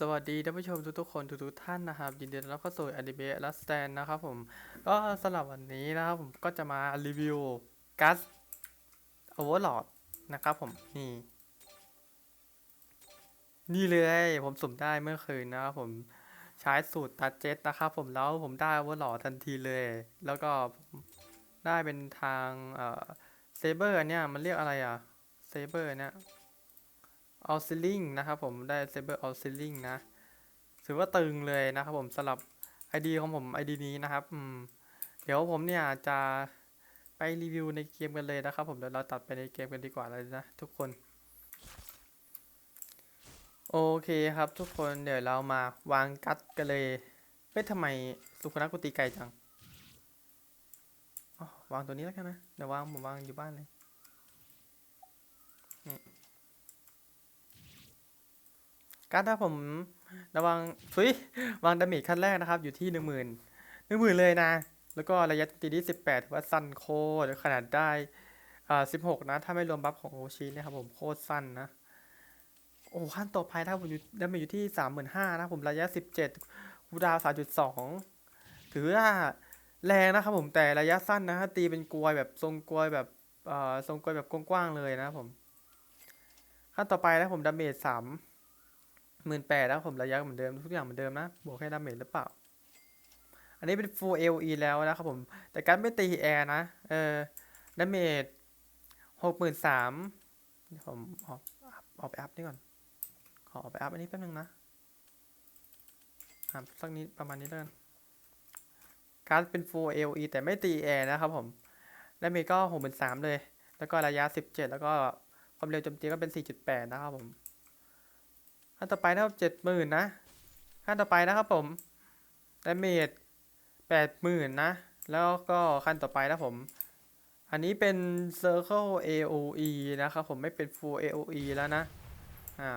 สวัสดีท่านผู้ชมทุกๆคนทุกๆท่านนะครับ ยินดีต้อนรับเข้าสู่อนิเมะและสแตนนะครับผม ก็สำหรับวันนี้นะครับผมก็จะมารีวิวกัสโอเวอร์ลอดนะครับผมนี่ นี่เลยผมสุ่มได้เมื่อคืนนะครับผมใช้สูตรตัดเจ็ตนะครับผมแล้วผมได้โอเวอร์ลอดทันทีเลย แล้วก็ได้เป็นทางเออเซเบอร์เนี่ยมันเรียกอะไรอะเซเบอร์เนี่ย ออ l ซิลลิงนะครับผมได้เซเบอร์ออ l ซิลลิงนะถือว่าตึงเลยนะครับผมสำหรับ ID ของผม ID นี้นะครับอืมเดี๋ยวผมเนี่ยจะไปรีวิวในเกมกันเลยนะครับผมเดี๋ยวเราตัดไปในเกมกันดีกว่าเลยนะทุกคน โอเคครับทุกคนเดี๋ยวเรามาวางกัดกันเลยเฮ้ยทำไมสุขนักกุตีไกลจังวางตัวนี้แล้วกันนะเดี๋ยววางผมวางอยู่บ้านเลย การถ้าผมระวังฟุยวางดาเมจขั้นแรกนะครับ อยู่ที่หนึ่งหมื่นหนึ่งหมื่นเลยนะ แล้วก็ระยะตีที่สิบแปดถือว่าสั้นโคตรขนาดได้อ่าสิบหกนะ ถ้าไม่รวมบัฟของโอชินะครับผมโคตรสั้นนะ โอ้ขั้นต่อไปถ้าผมอยู่ดาเมจอยู่ที่สามหมื่นห้านะผมระยะสิบเจ็ดคูดาวสามจุดสองถือว่าแรงนะครับผมแต่ระยะสั้นนะตีเป็นกลวยแบบทรงกลวยแบบเอ่อทรงกลวยแบบกว้างๆเลยนะครับผมขั้นต่อไปนะผมดาเมจสาม หมื่นแปดแล้วผมระยะเหมือนเดิมทุกอย่างเหมือนเดิมนะ บวกแค่ดาเมจหรือเปล่า อันนี้เป็น full LE แล้วนะครับผม แต่การไม่ตีแอร์นะ เออดาเมจหกหมื่นสามผมออกออกไปอัพนี่ก่อน ขอออกไปอัพอันนี้แป๊บนึงนะอะสักนิดประมาณนี้แล้วกันการเป็น full LE แต่ไม่ตีแอร์นะครับผมดาเมจก็หกหมื่นสามเลย แล้วก็ระยะสิบเจ็ดแล้วก็ความเร็วโจมตีก็เป็นสี่จุดแปดนะครับผม ขั้นต่อไปนะครับเจ็ดหมื่นนะขั้นต่อไปนะครับผมดาเมจแปดหมื่นนะ แล้วก็ขั้นต่อไปนะผม อันนี้เป็น Circle AOE นะครับผมไม่เป็น Full AOE แล้วนะ อ่า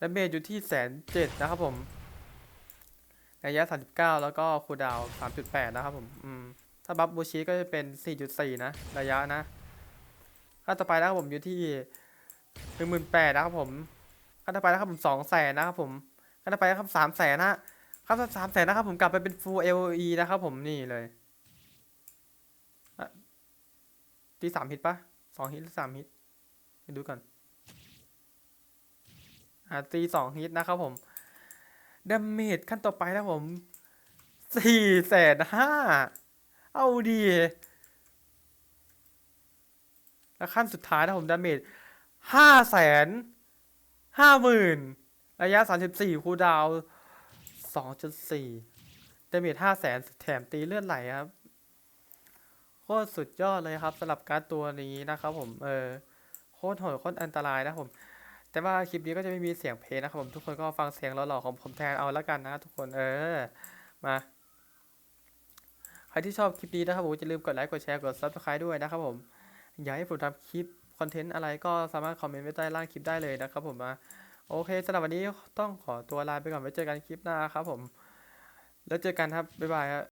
ดาเมจอยู่ที่แสนเจ็ดนะครับผมระยะ 39 แล้วก็คูดาว 3.8 นะครับผม อืม ถ้าบัฟบูชีก็จะเป็น 4.4 นะ ระยะนะ ขั้นต่อไปนะครับผมอยู่ที่ 18,000นะครับผม ขั้นต่อไปนะครับผมสองแสนนะครับผมขั้นต่อไปนะครับสามแสนนะครับสามแสนนะครับผมกลับไปเป็น full LE นะครับผมนี่เลยตีสามฮิตปะสองฮิตหรือสามฮิตไปดูก่อนอ่าตีสองฮิตนะครับผมดาเมจขั้นต่อไปนะผมสี่แสนห้าเอาดีแล้วขั้นสุดท้ายนะผมดาเมจห้าแสน ห้าหมื่นระยะสามสิบสี่คูดาวสองจุดสี่ดาเมจห้าแสนแถมตีเลือดไหลครับโคตรสุดยอดเลยครับสำหรับการ์ดตัวนี้นะครับผมเออโคตรโหดโคตรอันตรายนะผม แต่ว่าคลิปนี้ก็จะไม่มีเสียงเพลงนะครับผมทุกคนก็ฟังเสียงหล่อๆของผมแทนเอาละกันนะทุกคนเออมาใครที่ชอบคลิปนี้นะครับผมอย่าลืมกดไลค์กดแชร์กด subscribe ด้วยนะครับผม อยากให้ผมทำคลิป คอนเทนต์อะไรก็สามารถคอมเมนต์ไว้ใต้ล่างคลิปได้เลยนะครับผมมาโอเคสำหรับวันนี้ต้องขอตัวลาไปก่อนไว้เจอกันคลิปหน้าครับผม แล้วเจอกันครับบ๊ายบายครับ